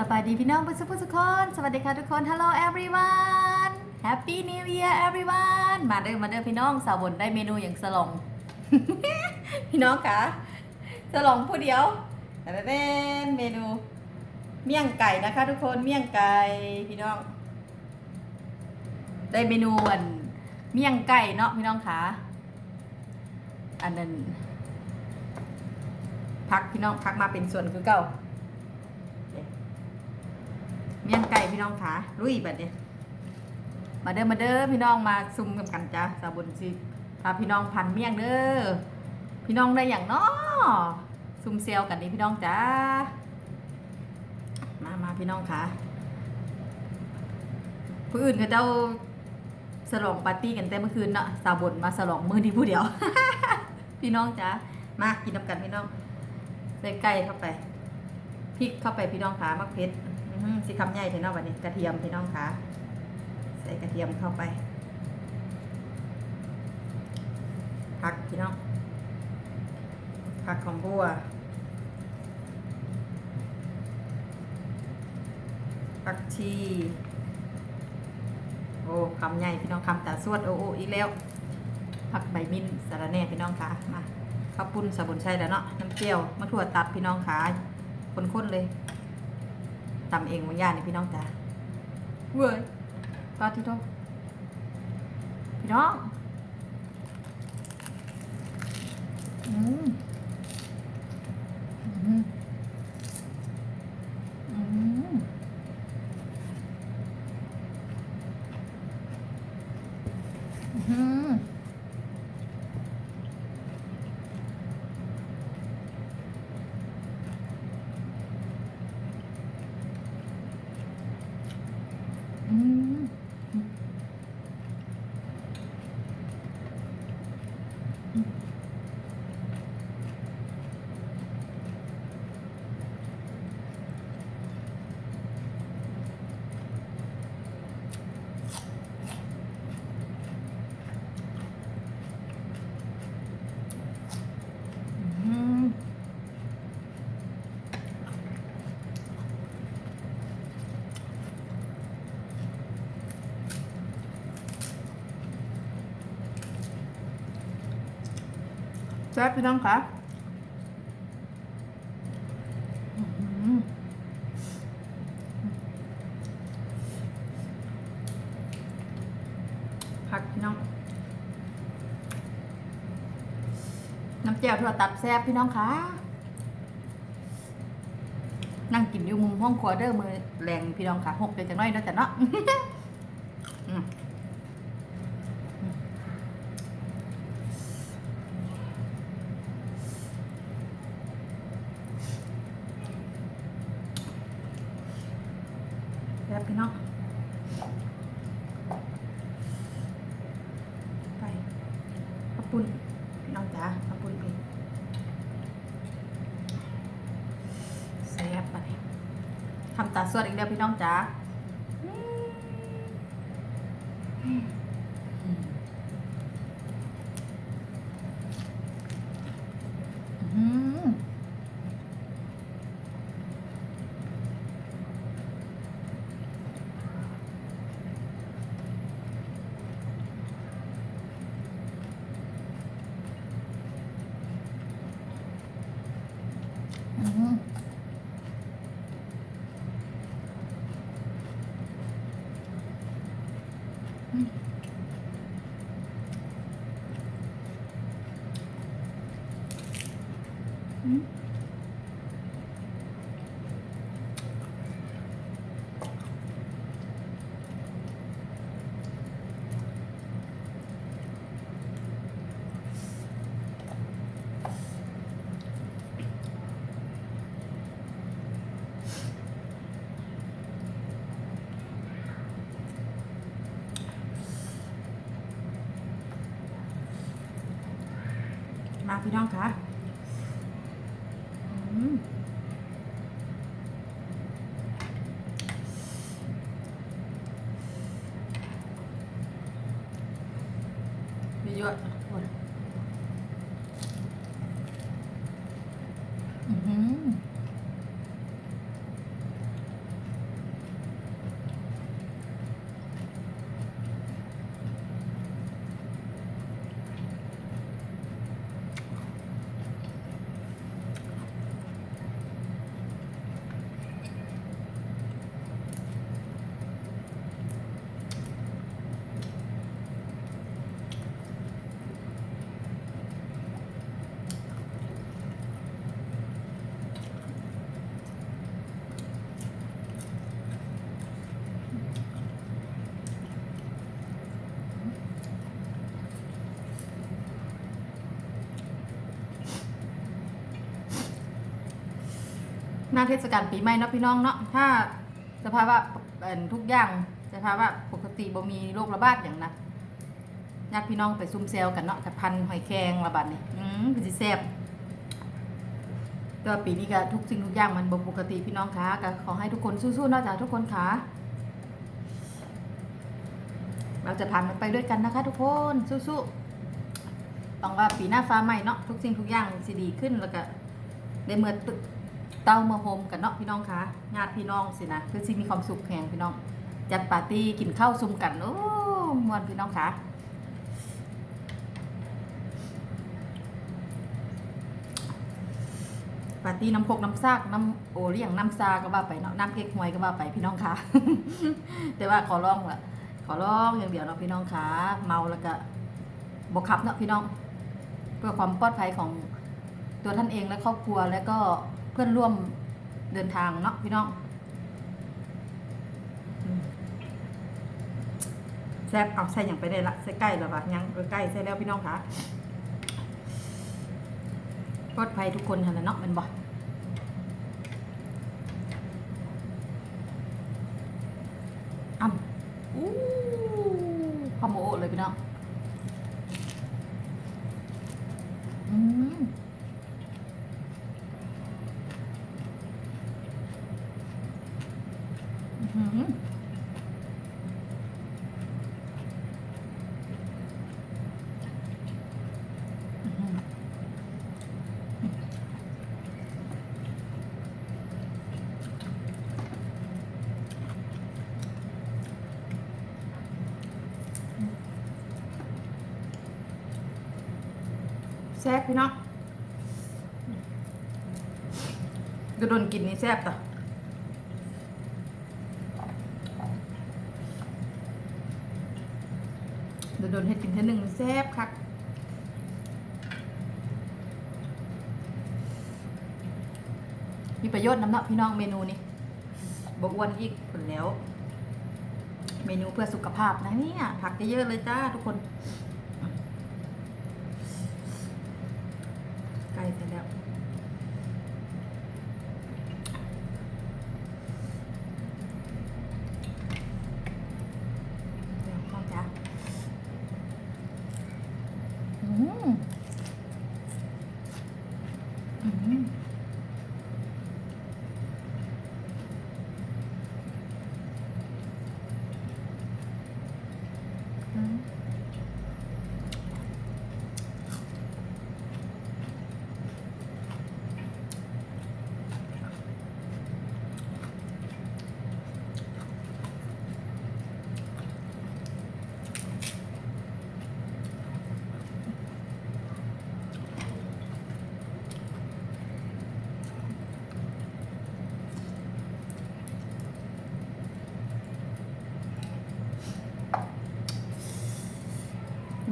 สบายดีพี่น้องผู้สุขทุกคน สวัสดีค่ะทุกคน Hello everyone Happy New Year everyone มาเด้อมาเด้อพี่น้องสาวบนได้เมนูอย่างสลอง พี่น้องคะสลองผู้เดียวแต่เป็นเมนู เมี่ยงไก่นะคะ ทุกคนเมี่ยงไก่พี่น้อง ได้เมนูอันเมี่ยงไก่เนาะพี่น้องคะอันนั้นพักพี่น้องพักมาเป็นส่วนคือเก่า เมี่ยงไก่พี่น้องคะลุยแบบนี้มาเด้อมาเด้อพี่น้องมาซุ่มกันกันจ้าสาวบนสิพาพี่น้องพันเมี่ยงเด้อพี่น้องได้อย่างน้อซุ่มเซลกันนี่พี่น้องจ้ามามาพี่น้องคะผู้อื่นเขาเจ้าสลองปาร์ตี้กันแต่เมื่อคืนเนาะสาวบนมาสลองมือนี้ผู้เดียว พี่น้องจ้ามากินน้ำกันพี่น้องใส่ไก่เข้าไปพริกเข้าไปพี่น้องคะมะเพ็ด อสิคำใหญ่พี่น้องวันนี้กระเทียมพี่น้องคะใส่กระเทียมเข้าไปผักพี่น้องผักของบัวผักชีโอ้คำใหญ่พี่น้องคำแตาสวดโอ้โออีกแล้วผักใบมิ้นสาระแน่พี่น้องคะมาข้าวปุ้นสาบุนใช่แล้วเนาะน้ำเจียวมะถั่วตัดพี่น้องคะข้นๆเลย ตำเองวันย่านี่พี่น้องจ้าเว้ยตาที่ท้องพี่น้อง แซ่บพี่น้องคะผักพี่น้อง น้ำเจียวถั่วตับแซ่บพี่น้องคะนั่งกินอยู่มุมห้องครัวเด้อมือแรงพี่น้องค่ะหกเดือนจังน้อยเนาะแต่เนาะ อืมแซ่บพี่น้องไป ขอบคุณพี่น้องจ๋าขอบคุณพี่แซ่บปะเนี่ยทำตาสวดอีกแล้วพี่น้องจ๋า มาพี่น้องคะ หน้าเทศกาลปีใหม่เนาะพี่น้องเนาะถ้าสภาวะเอ่อทุกอย่างสภาวะปกติบ่มีโรคระบาดอย่างนะญาติพี่น้องไปซุ่มเซลกันเนาะกับพันหอยแครงระบาดนี่อืมเป็นสิแซ่บก็ปีนี้ก็ทุกสิ่งทุกอย่างมันบ่ปกติพี่น้องคะก็ขอให้ทุกคนสู้ๆเนาะจ้ะทุกคนค่ะเราจะผ่านมันไปด้วยกันนะคะ ทุกคนสู้ๆต้องว่าปีหน้าฟ้าใหม่เนาะทุกสิ่งทุกอย่างสิดีขึ้นแล้วก็ได้เมื่อตึก เต้ามื่อโฮมกันเนาะพี่น้องคะญาติพี่น้องสินะคือสิมีความสุขแห่งพี่น้อง จัดปาร์ตี้กินข้าวซุ่มกันโอ้มวนพี่น้องคะปาร์ตี้น้ำพกน้ำซากน้ำโอเลี้ยงน้ำซาก็ว่าไปเนาะน้ำเก๊กฮวยก็ว่าไปพี่น้องคะแต่ว่าขอร้องละขอร้องอย่างเดียวเนาะพี่น้องคะเมาแล้วก็บกขับเนาะพี่น้อง เพื่อความปลอดภัยของตัวท่านเองและครอบครัวและก็ พื่อนร่วมเดินทางเนาะพี่น้องแซ่บเอาใส่อย่างไปได้ละใส่ใกล้แล้วปะยังใกล้ใส่แล้วพี่น้องคะปลอดภัยทุกคนค่ะเนาะมันบอกอ่ำอู้พอโมโอเลยพี่น้องอืม อื้อหืออื้อหือแซ่บพี่น้องกระโดนกินนี่แซ่บต่อโดนโดนเห็ดกินเท่านึงแซ่บคักมีประโยชน์น้ำเนาะพี่น้องเมนูนี้บอ้วนอีกผลแล้ว เมนูเพื่อสุขภาพนะเนี่ยผักเยอะๆเลยจ้าทุกคนใกล้เสร็จแล้ว เดี๋ยวพ่อจ้าอืมอืมอืม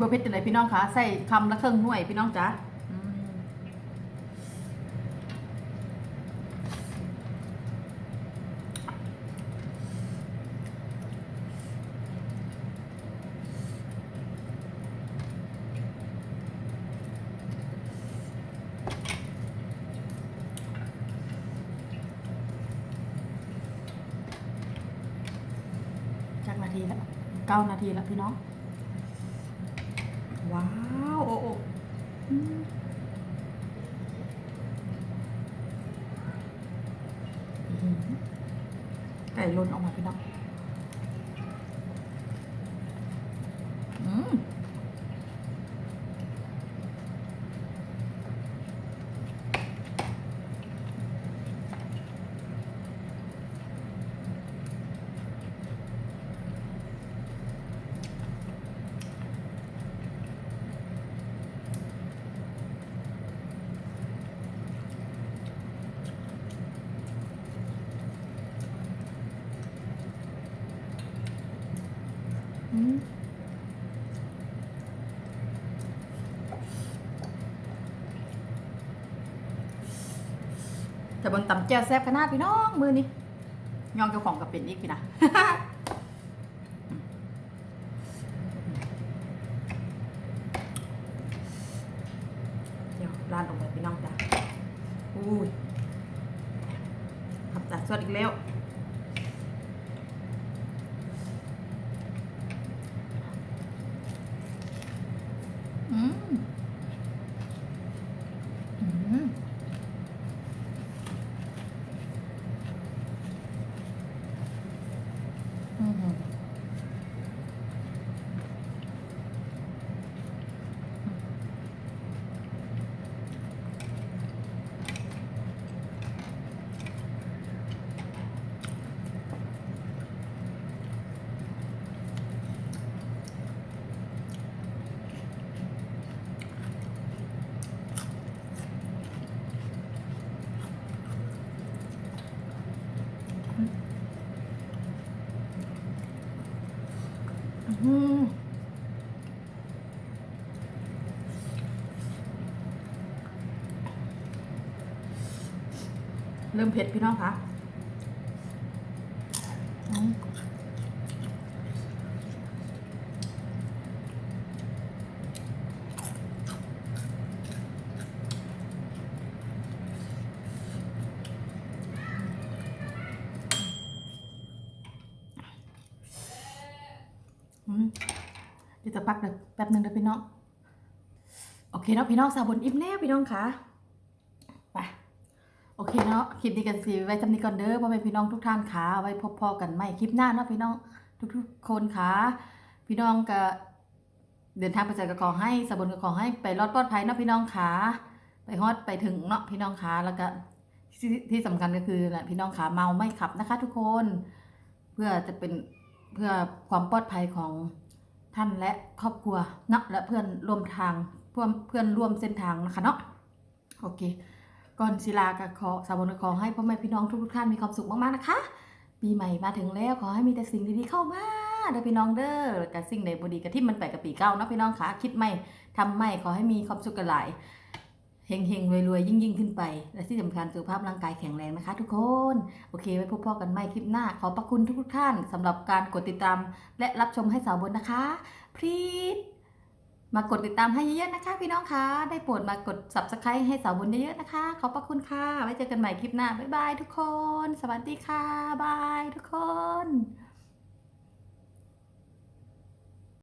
บะ เพ็ดอะไรพี่น้องคะใส่คำละเครึ่องหน่วยพี่น้องจ้าจากนาทีแล้วเก้านาทีแล้วพี่น้อง ว้าวโอ้โอ้อืมอื้อหือไก่ล้นออกมาพี่น้องอืมอืม แต่บนต่ำแจ่วแซ่บขนาดพี่น้องมือนี้ยองเจ้าของกับเป็นอีกพี่นะเดี๋ยวร้านลงไปพี่น้องจ้ะอุ้ยสดอีกแล้วอืม เริ่มเผ็ดพี่น้องคะอืมอืมเดี๋ยวจะพักเดี๋ยวแป๊บหนึ่งเดี๋ยวพี่น้อง โอเคเนาะพี่น้องสาวบนอิ่มแล้วพี่น้องคะ โอเคเนาะคลิปนี้กันสิไว้จำนี้ก่อนเด้อพ่อแม่พี่น้องทุกท่านค่ะไว้พบพอกันใหม่คลิปหน้าเนาะพี่น้องทุกๆคนค่ะพี่น้องก็เดินทางไปเจกับขอให้สบนกับขอให้ไปรอดปลอดภัยเนาะพี่น้องค่ะไปฮอดไปถึงเนาะพี่น้องค่ะแล้วก็ที่ที่สำคัญก็คือแหละพี่น้องค่ะเมาไม่ขับนะคะ ทุกคน เพื่อจะเป็นเพื่อความปลอดภัยของท่านและครอบครัวเนาะและเพื่อนร่วมทางเพื่อนเพื่อนร่วมเส้นทางนะคะเนาะโอเค ก่อนศิลากับขอสาวบนขอให้พ่อแม่พี่น้องทุกๆท่านมีความสุขมากๆนะคะ ปีใหม่มาถึงแล้วขอให้มีแต่สิ่งดีๆเข้ามาเด้อพี่น้องเด้อกับสิ่งใดบดีกับที่มันไปกับปีเก่าเนาะพี่น้องคะคิดไม่ทำไม่ขอให้มีความสุขกันหลายเฮงเฮงรวยๆยิ่งยิ่งขึ้นไป และที่สำคัญสุขภาพร่างกายแข็งแรงนะคะ ทุกคน โอเค ไว้พบพ่อกันใหม่คลิปหน้า ขอบพระคุณทุกๆท่านสำหรับการกดติดตาม และรับชมให้สาวบนนะคะพรีด มากดติดตามให้เยอะๆนะคะ พี่น้องคะได้โปรดมากด subscribe ให้สาวบุญเยอะๆนะคะ ขอบพระคุณค่ะ ไว้เจอกันใหม่คลิปหน้า บ๊ายบายทุกคน สวัสดีค่ะ บายทุกคน